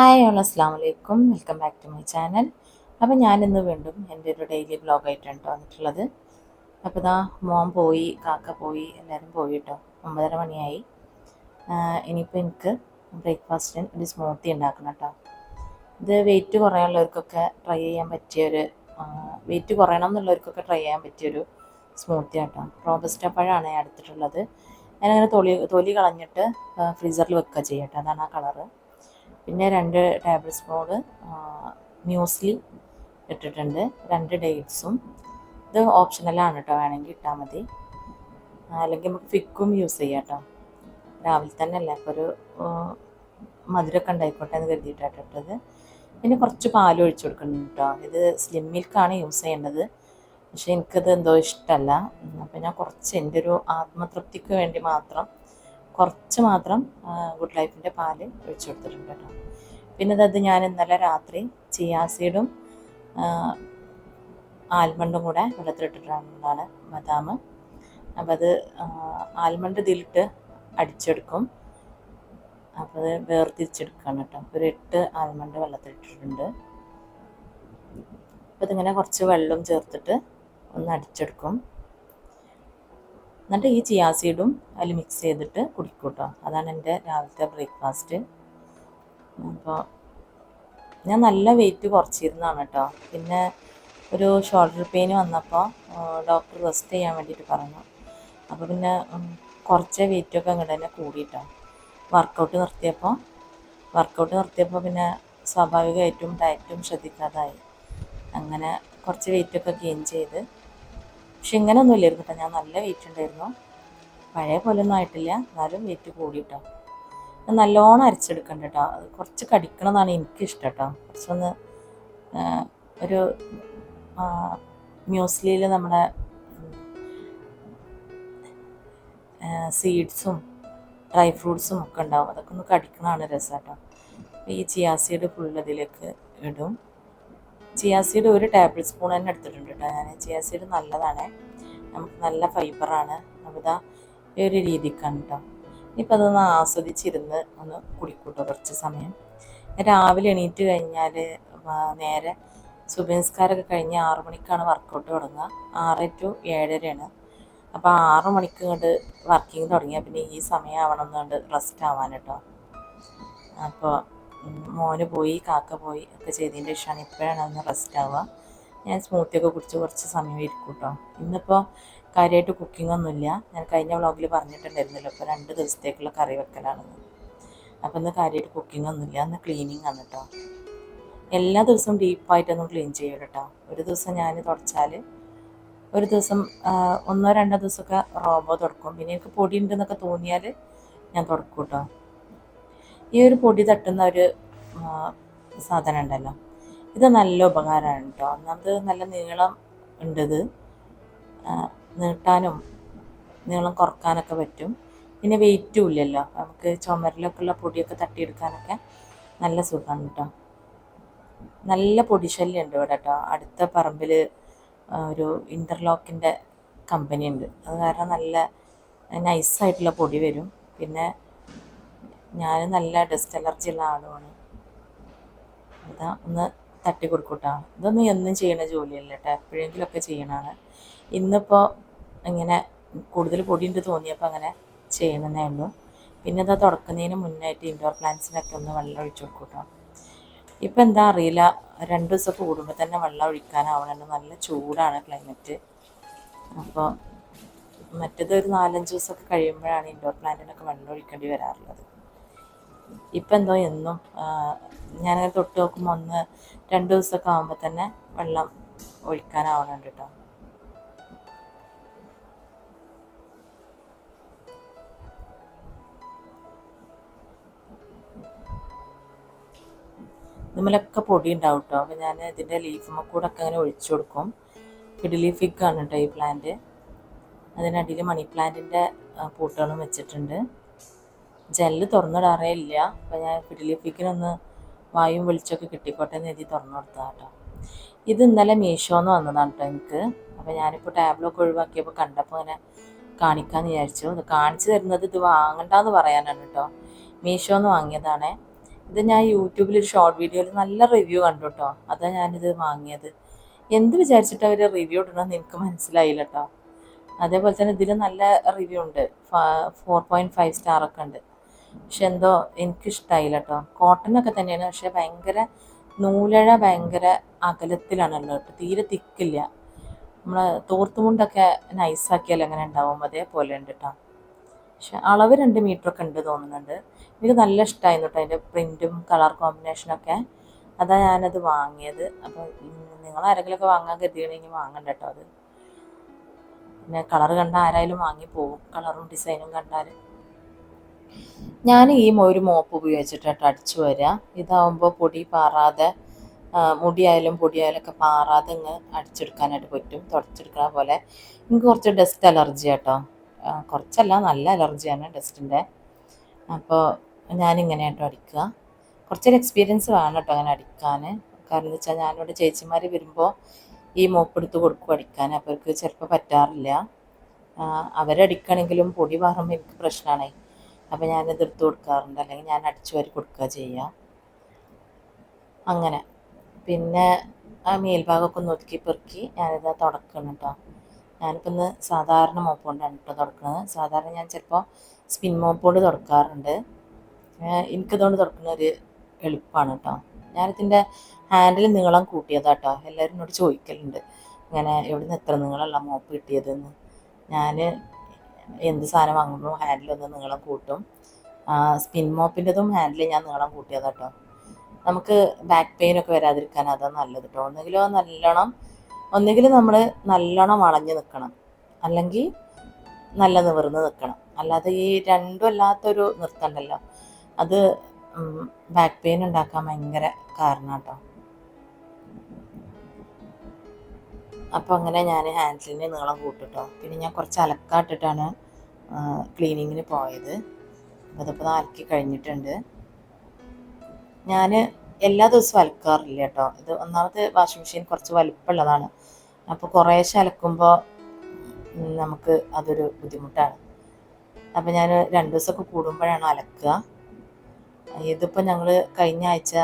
Hi all അസ്സാം വലൈക്കും welcome back to my channel അപ്പോൾ ഞാനിന്ന് വീണ്ടും എന്റെ ഒരു ഡെയിലി ബ്ലോഗായിട്ടാണ് കേട്ടോ വന്നിട്ടുള്ളത്. അപ്പോൾ ഇതാ മോം പോയി കാക്ക പോയി എല്ലാവരും പോയി കേട്ടോ ഒമ്പതര മണിയായി. ഇനിയിപ്പോൾ എനിക്ക് ബ്രേക്ക്ഫാസ്റ്റിന് ഒരു സ്മൂത്തി ഉണ്ടാക്കണം കേട്ടോ ഇത് വെയിറ്റ് കുറയാനുള്ളവർക്കൊക്കെ ട്രൈ ചെയ്യാൻ പറ്റിയൊരു വെയിറ്റ് കുറയണം എന്നുള്ളവർക്കൊക്കെ ട്രൈ ചെയ്യാൻ പറ്റിയൊരു സ്മൂത്തി കേട്ടോ റോബസ്റ്റ പഴമാണ് ഞാൻ എടുത്തിട്ടുള്ളത്. ഞാനങ്ങനെ തൊലി തൊലി കളഞ്ഞിട്ട് ഫ്രീസറിൽ വെക്കുക ചെയ്യട്ടെ അതാണ് ആ കളറ് പിന്നെ രണ്ട് ടേബിൾ സ്പൂണ് മ്യൂസ്ലി ഇട്ടിട്ടുണ്ട്. രണ്ട് ഡേറ്റ്സും ഇത് ഓപ്ഷണലാണ് കേട്ടോ വേണമെങ്കിൽ ഇട്ടാൽ മതി. അല്ലെങ്കിൽ നമുക്ക് ഫിക്കും യൂസ് ചെയ്യാം കേട്ടോ രാവിലെ തന്നെ അല്ല? അപ്പോൾ ഒരു മധുരമൊക്കെ ഉണ്ടായിക്കോട്ടെ എന്ന് കരുതിയിട്ടാണ് ഇട്ടത്. പിന്നെ കുറച്ച് പാൽ ഒഴിച്ചു കൊടുക്കുന്നുണ്ട് കേട്ടോ ഇത് സ്ലിം മിൽക്കാണ് യൂസ് ചെയ്യേണ്ടത്. പക്ഷേ എനിക്കത് എന്തോ ഇഷ്ടമല്ല അപ്പോൾ ഞാൻ കുറച്ച് എന്റെ ഒരു ആത്മതൃപ്തിക്ക് വേണ്ടി മാത്രം കുറച്ച് മാത്രം ഗുഡ് ലൈഫിന്റെ പാൽ ഒഴിച്ചു കൊടുത്തിട്ടുണ്ട് കേട്ടോ. പിന്നെ അത് ഞാൻ ഇന്നലെ രാത്രി ചിയാസീഡും ആൽമണ്ടും കൂടെ വെള്ളത്തിലിട്ടിട്ടുള്ളതാണ് ബദാം. അപ്പം അത് ആൽമണ്ട് ഇതിലിട്ട് അടിച്ചെടുക്കും. അപ്പോൾ അത് വേർതിരിച്ചെടുക്കുകയാണ് കേട്ടോ. ഒരു എട്ട് ആൽമണ്ട് വെള്ളത്തിലിട്ടിട്ടുണ്ട്. അപ്പോൾ ഇതിങ്ങനെ കുറച്ച് വെള്ളം ചേർത്തിട്ട് ഒന്ന് അടിച്ചെടുക്കും. എന്നിട്ട് ഈ ചിയാസീഡും അതിൽ മിക്സ് ചെയ്തിട്ട് കുടിക്കൂട്ടോ. കേട്ടോ അതാണ് എന്റെ രാവിലത്തെ ബ്രേക്ക്ഫാസ്റ്റ് അപ്പോൾ ഞാൻ നല്ല വെയിറ്റ് കുറച്ചിരുന്നതാണ് കേട്ടോ. പിന്നെ ഒരു ഷോൾഡർ പെയിൻ വന്നപ്പോൾ ഡോക്ടർ റെസ്റ്റ് ചെയ്യാൻ വേണ്ടിയിട്ട് പറഞ്ഞു. അപ്പോൾ പിന്നെ കുറച്ച് വെയിറ്റൊക്കെ അങ്ങോട്ട് തന്നെ കൂടിയിട്ടോ വർക്കൗട്ട് നിർത്തിയപ്പോൾ വർക്കൗട്ട് നിർത്തിയപ്പോൾ പിന്നെ സ്വാഭാവികമായിട്ടും ഡയറ്റും ശ്രദ്ധിക്കാതായി. അങ്ങനെ കുറച്ച് വെയിറ്റൊക്കെ ഗെയിൻ ചെയ്ത് പക്ഷെ ഇങ്ങനെയൊന്നും ഇല്ലായിരുന്നു കേട്ടോ. ഞാൻ നല്ല വെയിറ്റ് ഉണ്ടായിരുന്നു. പഴയ പോലെ ഒന്നും ആയിട്ടില്ല. എന്നാലും വെയിറ്റ് കൂടി കേട്ടോ. നല്ലോണം അരച്ചെടുക്കണ്ട കേട്ടോ. അത് കുറച്ച് കടിക്കണമെന്നാണ് എനിക്കിഷ്ടം കേട്ടോ. കുറച്ചൊന്ന് ഒരു മ്യൂസ്ലിയിൽ നമ്മുടെ സീഡ്സും ഡ്രൈ ഫ്രൂട്ട്സും ഒക്കെ ഉണ്ടാവും. അതൊക്കെ ഒന്ന് കടിക്കണതാണ് രസം കേട്ടോ. ഈ ചിയാസീഡ് ഫുള്ള് ഇതിലേക്ക് ഇടും. ചിയാസീഡ് ഒരു ടേബിൾ സ്പൂൺ തന്നെ എടുത്തിട്ടുണ്ട് കേട്ടോ ഞാൻ. ചിയാസീഡ് നല്ലതാണ്. നമുക്ക് നല്ല ഫൈബറാണ് അപ്പോൾ ഈ ഒരു രീതിക്കാണ് കേട്ടോ. ഇനിയിപ്പോൾ അതൊന്ന് ആസ്വദിച്ചിരുന്ന് ഒന്ന് കുടിക്കൂട്ടോ കുറച്ച് സമയം. രാവിലെ എണീറ്റ് കഴിഞ്ഞാൽ നേരെ സുബിൻസ്കാരൊക്കെ കഴിഞ്ഞ് ആറു മണിക്കാണ് വർക്കൗട്ട് തുടങ്ങുക. ആറ് ടു ഏഴരയാണ്. അപ്പോൾ ആറു മണിക്ക് ഇങ്ങോട്ട് വർക്കിംഗ് തുടങ്ങിയാൽ പിന്നെ ഈ സമയമാവണം എന്നുകൊണ്ട് റെസ്റ്റ് ആവാൻ കേട്ടോ. അപ്പോൾ മോന് പോയി കാക്ക പോയി ഒക്കെ ചെയ്തതിന്റെ ശേഷമാണ് ഇപ്പോഴാണ് അതൊന്ന് റെസ്റ്റ് ആവുക. ഞാൻ സ്മൂത്തിയൊക്കെ കുടിച്ച് കുറച്ച് സമയം ഇരിക്കും കേട്ടോ ഇന്നിപ്പോൾ കാര്യമായിട്ട് കുക്കിംഗ് ഒന്നുമില്ല ഞാൻ കഴിഞ്ഞ വ്ളോഗിൽ പറഞ്ഞിട്ടുണ്ടായിരുന്നല്ലോ ഇപ്പോൾ രണ്ട് ദിവസത്തേക്കുള്ള കറി വെക്കലാണെന്ന്. അപ്പോൾ ഇന്ന് കാര്യമായിട്ട് കുക്കിംഗ് ഒന്നുമില്ല ഇന്ന് ക്ലീനിങ് ആണ് കേട്ടോ എല്ലാ ദിവസവും ഡീപ്പായിട്ടൊന്നും ക്ലീൻ ചെയ്യും കേട്ടോ ഒരു ദിവസം ഞാൻ തുടച്ചാൽ ഒരു ദിവസം ഒന്നോ രണ്ടോ ദിവസമൊക്കെ റോബോ തുടക്കും. പിന്നെ എനിക്ക് പൊടി ഉണ്ടെന്നൊക്കെ തോന്നിയാൽ ഞാൻ തുടക്കും കേട്ടോ ഈ ഒരു പൊടി തട്ടുന്ന ഒരു സാധനം ഉണ്ടല്ലോ. ഇത് നല്ല ഉപകാരമാണ് കേട്ടോ ഒന്നാമത് നല്ല നീളം ഉണ്ടത്. നീട്ടാനും നീളം കുറക്കാനൊക്കെ പറ്റും. പിന്നെ വെയിറ്റും ഇല്ലല്ലോ. നമുക്ക് ചുമരിലൊക്കെ ഉള്ള പൊടിയൊക്കെ തട്ടിയെടുക്കാനൊക്കെ നല്ല സുഖമാണ് കേട്ടോ നല്ല പൊടിശല്യം ഉണ്ട് ഇവിടെ കേട്ടോ അടുത്ത പറമ്പിൽ ഒരു ഇന്റർലോക്കിന്റെ കമ്പനി ഉണ്ട്. അത് കാരണം നല്ല നൈസായിട്ടുള്ള പൊടി വരും. പിന്നെ ഞാൻ നല്ല ഡസ്റ്റ് അലർജി ഉള്ള ആളുമാണ് അതാ ഒന്ന് തട്ടി കൊടുക്കൂട്ടോ. ഇതൊന്നും എന്നും ചെയ്യണ ജോലിയല്ല കേട്ടോ എപ്പോഴെങ്കിലുമൊക്കെ ചെയ്യണതാണ്. ഇന്നിപ്പോൾ ഇങ്ങനെ കൂടുതൽ പൊടിയുണ്ട് തോന്നിയപ്പോൾ അങ്ങനെ ചെയ്യണമെന്നേ ഉള്ളൂ. പിന്നെ ഇതാ തുടക്കുന്നതിന് മുന്നായിട്ട് ഇൻഡോർ പ്ലാന്റ്സിനൊക്കെ ഒന്ന് വെള്ളം ഒഴിച്ചു കൊടുക്കൂട്ടോ. കേട്ടോ ഇപ്പം എന്താ അറിയില്ല. രണ്ട് ദിവസം കൂടുമ്പോൾ തന്നെ വെള്ളം ഒഴിക്കാനാവണല്ലോ നല്ല ചൂടാണ് ക്ലൈമറ്റ് അപ്പോൾ മറ്റേത് ഒരു നാലഞ്ച് ദിവസമൊക്കെ കഴിയുമ്പോഴാണ് ഇൻഡോർ പ്ലാന്റിനൊക്കെ വെള്ളം ഒഴിക്കേണ്ടി വരാറുള്ളത്. ഇപ്പം എന്തോ എന്നും ഞാനങ്ങനെ തൊട്ട് നോക്കുമ്പോൾ ഒന്ന് രണ്ട് ദിവസമൊക്കെ ആകുമ്പോൾ തന്നെ വെള്ളം ഒഴിക്കാനാവണുണ്ട് കേട്ടോ. ഇതുമലൊക്കെ പൊടി ഉണ്ടാവും കേട്ടോ. അപ്പോൾ ഞാൻ ഇതിന്റെ ലീഫുമ്മ കൂടെ ഒക്കെ അങ്ങനെ ഒഴിച്ചു കൊടുക്കും. കിഡിലി ഫിഗ് ആണ് കേട്ടോ ഈ പ്ലാന്റ് അതിനടിയിൽ മണി പ്ലാന്റിന്റെ പൂട്ടുകളും വെച്ചിട്ടുണ്ട്. ജെല്ല് തുറന്നിടാറേ ഇല്ല അപ്പോൾ ഞാൻ ഫിഡിലിപ്പിക്കിനൊന്ന് വായും വെളിച്ചമൊക്കെ കിട്ടിക്കോട്ടെ എന്ന് എഴുതി തുറന്നു കൊടുത്തതാ കേട്ടോ ഇത് ഇന്നലെ മീഷോന്ന് വന്നതാണ് കേട്ടോ എനിക്ക്. അപ്പോൾ ഞാനിപ്പോൾ ടാബ്ലൊക്കെ ഒഴിവാക്കിയപ്പോൾ കണ്ടപ്പോൾ ഇങ്ങനെ കാണിക്കാമെന്ന് വിചാരിച്ചു. ഇത് കാണിച്ചു തരുന്നത് ഇത് വാങ്ങണ്ടെന്ന് പറയാനാണ് കേട്ടോ മീഷോന്ന് വാങ്ങിയതാണ്. ഇത് ഞാൻ യൂട്യൂബിൽ ഒരു ഷോർട്ട് വീഡിയോയിൽ നല്ല റിവ്യൂ കണ്ടു കേട്ടോ അതാണ് ഞാനിത് വാങ്ങിയത്. എന്ത് വിചാരിച്ചിട്ട് അവർ റിവ്യൂ ഇടണമെന്ന് എനിക്ക് മനസ്സിലായില്ല കേട്ടോ അതേപോലെ തന്നെ ഇതിൽ നല്ല റിവ്യൂ ഉണ്ട്. ഫോർ പോയിന്റ് ഫൈവ് സ്റ്റാർ ഒക്കെ ഉണ്ട്. പക്ഷെ എന്തോ എനിക്കിഷ്ടമായില്ല കേട്ടോ കോട്ടനൊക്കെ തന്നെയാണ്. പക്ഷെ ഭയങ്കര നൂലഴ ഭയങ്കര അകലത്തിലാണല്ലോ കേട്ടോ തീരെ തിക്കില്ല. നമ്മൾ തോർത്തുമുണ്ടൊക്കെ നൈസാക്കിയാൽ എങ്ങനെ ഉണ്ടാവും. അതേപോലെ ഉണ്ട് കേട്ടോ പക്ഷെ അളവ് രണ്ട് മീറ്ററൊക്കെ ഉണ്ട് തോന്നുന്നുണ്ട്. എനിക്ക് നല്ല ഇഷ്ടമായിരുന്നു കേട്ടോ അതിന്റെ പ്രിന്റും കളർ കോമ്പിനേഷനൊക്കെ. അതാണ് ഞാനത് വാങ്ങിയത്. അപ്പോൾ നിങ്ങൾ ആരെങ്കിലുമൊക്കെ വാങ്ങാൻ കരുതിയാണെങ്കിൽ വാങ്ങണ്ട കേട്ടോ അത്. പിന്നെ കളർ കണ്ട ആരായാലും വാങ്ങി പോകും കളറും ഡിസൈനും കണ്ടാൽ ഞാൻ ഈ ഒരു മോപ്പ് ഉപയോഗിച്ചിട്ട് കേട്ടോ അടിച്ചു വരിക. ഇതാവുമ്പോൾ പൊടി പാറാതെ മുടിയായാലും പൊടിയായാലും ഒക്കെ പാറാതെ ഇങ്ങ് അടിച്ചെടുക്കാനായിട്ട് പറ്റും. തുടച്ചെടുക്കണ പോലെ. എനിക്ക് കുറച്ച് ഡസ്റ്റ് അലർജി കേട്ടോ കുറച്ചല്ല നല്ല അലർജിയാണ് ഡസ്റ്റിന്റെ അപ്പോൾ ഞാനിങ്ങനെ കേട്ടോ അടിക്കുക. കുറച്ചൊരു എക്സ്പീരിയൻസ് വേണം കേട്ടോ അങ്ങനെ അടിക്കാൻ. കാരണം വെച്ചാൽ ഞാനിവിടെ ചേച്ചിമാർ വരുമ്പോൾ ഈ മോപ്പ് എടുത്ത് കൊടുക്കും അടിക്കാൻ. അപ്പോൾ അവർക്ക് ചിലപ്പോൾ പറ്റാറില്ല. അവരടിക്കണമെങ്കിലും പൊടി പാറുമ്പോൾ എനിക്ക് പ്രശ്നമാണ് അപ്പോൾ ഞാൻ എടുത്ത് കൊടുക്കാറുണ്ട്. അല്ലെങ്കിൽ ഞാൻ അടിച്ചു വരി കൊടുക്കുക ചെയ്യുക അങ്ങനെ. പിന്നെ ആ മേൽഭാഗമൊക്കെ ഒന്ന് ഒതുക്കി പെറുക്കി ഞാനിത് തുടക്കണം കേട്ടോ ഞാനിപ്പോൾ സാധാരണ മോപ്പ് കൊണ്ടാണ് കേട്ടോ തുടക്കുന്നത് സാധാരണ ഞാൻ ചിലപ്പോൾ സ്പിൻ മോപ്പ് കൊണ്ട് തുടക്കാറുണ്ട്. എനിക്കതുകൊണ്ട് തുടക്കുന്ന ഒരു എളുപ്പമാണ് കേട്ടോ ഞാനിതിന്റെ ഹാൻഡിൽ നീളം കൂട്ടിയതാണ് കേട്ടോ എല്ലാവരും എന്നോട് ചോദിക്കലുണ്ട്. ഇങ്ങനെ എവിടെ നിന്ന് എത്ര നീളമല്ല മോപ്പ് കിട്ടിയതെന്ന്. ഞാൻ എന്ത് സാധനം വാങ്ങുമ്പോൾ ഹാൻഡിലൊന്ന് നീളം കൂട്ടും. സ്പിൻ മോപ്പിന്റെതും ഹാൻഡിൽ ഞാൻ നീളം കൂട്ടിയതാട്ടോ നമുക്ക് ബാക്ക് പെയിൻ ഒക്കെ വരാതിരിക്കാൻ അതാണ് നല്ലത് കേട്ടോ ഒന്നുകിലോ നല്ലോണം ഒന്നുകിൽ നമ്മൾ നല്ലോണം വളഞ്ഞ് നിൽക്കണം അല്ലെങ്കിൽ നല്ല നിവർന്ന് നിൽക്കണം അല്ലാതെ ഈ രണ്ടും അല്ലാത്തൊരു നൃത്തമുണ്ടല്ലോ അത് ബാക്ക് പെയിൻ ഉണ്ടാക്കാൻ ഭയങ്കര കാരണം കേട്ടോ അപ്പോൾ അങ്ങനെ ഞാൻ ഹാൻഡിലിന്റെ നീളം കൂട്ടിട്ടോ. പിന്നെ ഞാൻ കുറച്ച് അലക്കാട്ടിട്ടാണ് ക്ലീനിങ്ങിന് പോയത്. അപ്പോൾ അതിപ്പോൾ അലക്കി കഴിഞ്ഞിട്ടുണ്ട്. ഞാൻ എല്ലാ ദിവസവും അലക്കാറില്ല കേട്ടോ. ഇത് ഒന്നാമത് വാഷിംഗ് മെഷീൻ കുറച്ച് വലിപ്പമുള്ളതാണ്. അപ്പോൾ കുറേശ്ശെ അലക്കുമ്പോൾ നമുക്ക് അതൊരു ബുദ്ധിമുട്ടാണ്. അപ്പോൾ ഞാൻ രണ്ട് ദിവസമൊക്കെ കൂടുമ്പോഴാണ് അലക്കുക. ഇതിപ്പോൾ ഞങ്ങൾ കഴിഞ്ഞ ആഴ്ച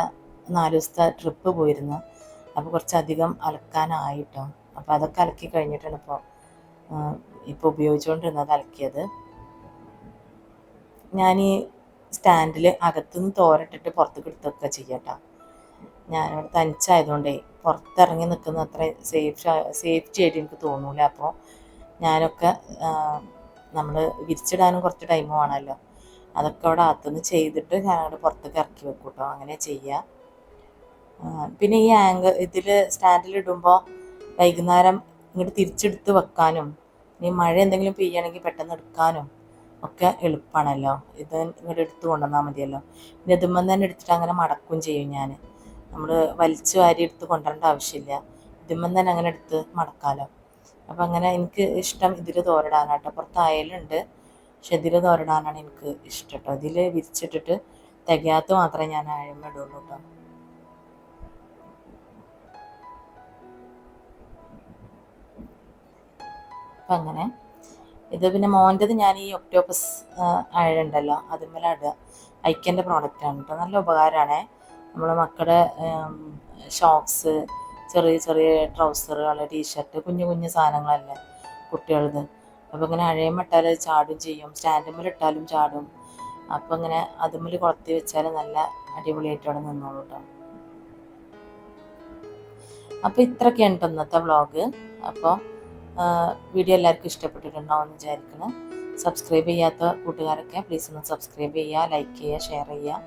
നാല് ദിവസത്തെ ട്രിപ്പ് പോയിരുന്നു. അപ്പോൾ കുറച്ചധികം അലക്കാനായിട്ടോ. അപ്പോൾ അതൊക്കെ അലക്കി കഴിഞ്ഞിട്ടാണ് ഇപ്പോൾ ഇപ്പോൾ ഉപയോഗിച്ചുകൊണ്ടിരുന്നത് അലക്കിയത്. ഞാൻ ഈ സ്റ്റാൻഡിൽ അകത്തുനിന്ന് തോരട്ടിട്ട് പുറത്തേക്ക് എടുത്തൊക്കെ ചെയ്യട്ടോ. ഞാനിവിടെ തനിച്ചായതുകൊണ്ടേ പുറത്തിറങ്ങി നിൽക്കുന്ന അത്ര സേഫ് സേഫ്റ്റി ആയിട്ട് എനിക്ക് തോന്നൂല. അപ്പോൾ ഞാനൊക്കെ നമ്മൾ വിരിച്ചിടാനും കുറച്ച് ടൈം വേണമല്ലോ. അതൊക്കെ അവിടെ അകത്തുനിന്ന് ചെയ്തിട്ട് ഞാൻ അവിടെ പുറത്തേക്ക് ഇറക്കി വെക്കും കേട്ടോ അങ്ങനെ ചെയ്യുക പിന്നെ ഈ ആങ്കർ ഇതിൽ സ്റ്റാൻഡിൽ ഇടുമ്പോൾ വൈകുന്നേരം ഇങ്ങോട്ട് തിരിച്ചെടുത്ത് വെക്കാനും ഇനി മഴ എന്തെങ്കിലും പെയ്യുകയാണെങ്കിൽ പെട്ടെന്ന് എടുക്കാനും ഒക്കെ എളുപ്പമാണല്ലോ ഇത് ഇങ്ങോട്ട് എടുത്ത് കൊണ്ടുവന്നാൽ മതിയല്ലോ. പിന്നെ ഇതുമ്പം തന്നെ എടുത്തിട്ട് അങ്ങനെ മടക്കും ചെയ്യും ഞാൻ നമ്മൾ വലിച്ചു വാരി എടുത്ത് കൊണ്ടുവരേണ്ട ആവശ്യമില്ല. ഇതുമ്പം തന്നെ അങ്ങനെ എടുത്ത് മടക്കാമല്ലോ അപ്പം അങ്ങനെ എനിക്ക് ഇഷ്ടം ഇതിൽ തോരടാനാട്ടോ. പുറത്ത് അയലുണ്ട്. പക്ഷെ ഇതിൽ തോരടാനാണ് എനിക്ക് ഇഷ്ടം കേട്ടോ ഇതിൽ വിരിച്ചിട്ടിട്ട് തികയാത്ത മാത്രമേ ഞാൻ അഴമ ഇടുള്ളൂ കേട്ടോ അപ്പം അങ്ങനെ ഇത് പിന്നെ മോന്റെത് ഞാൻ ഈ ഒക്ടോപ്പസ് അഴയുണ്ടല്ലോ അതുമ്മല ഇടുക. ഐക്കന്റെ പ്രോഡക്റ്റാണ് കേട്ടോ നല്ല ഉപകാരമാണ്. നമ്മളെ മക്കളുടെ ഷോക്സ് ചെറിയ ചെറിയ ട്രൗസറുകൾ ടീഷർട്ട് കുഞ്ഞു കുഞ്ഞു സാധനങ്ങളല്ലേ കുട്ടികളത് അപ്പോൾ ഇങ്ങനെ അഴയമിട്ടാൽ ചാടും ചെയ്യും. സ്റ്റാൻഡുമ്മൽ ഇട്ടാലും ചാടും. അപ്പോൾ ഇങ്ങനെ അതുമ്മൽ കൊളത്തി വെച്ചാൽ നല്ല അടിപൊളിയായിട്ട് അവിടെ നിന്നോളൂ കേട്ടോ അപ്പോൾ ഇത്രയൊക്കെയാണ് ഇന്നത്തെ വ്ളോഗ് അപ്പോൾ വീഡിയോ എല്ലാവർക്കും ഇഷ്ടപ്പെട്ടിട്ടുണ്ടാവും എന്ന് വിചാരിക്കണം സബ്സ്ക്രൈബ് ചെയ്യാത്ത കൂട്ടുകാരൊക്കെ പ്ലീസ് ഒന്ന് സബ്സ്ക്രൈബ് ചെയ്യുക ലൈക്ക് ചെയ്യുക ഷെയർ ചെയ്യുക.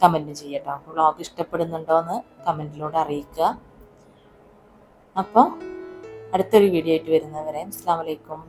കമന്റ് ചെയ്യട്ടോ. വ്ളോഗ് ഇഷ്ടപ്പെടുന്നുണ്ടോ എന്ന് കമന്റിലൂടെ അറിയിക്കുക. അപ്പോൾ അടുത്തൊരു വീഡിയോ ആയിട്ട് വരുന്നവരെ അസ്സാം വലൈക്കും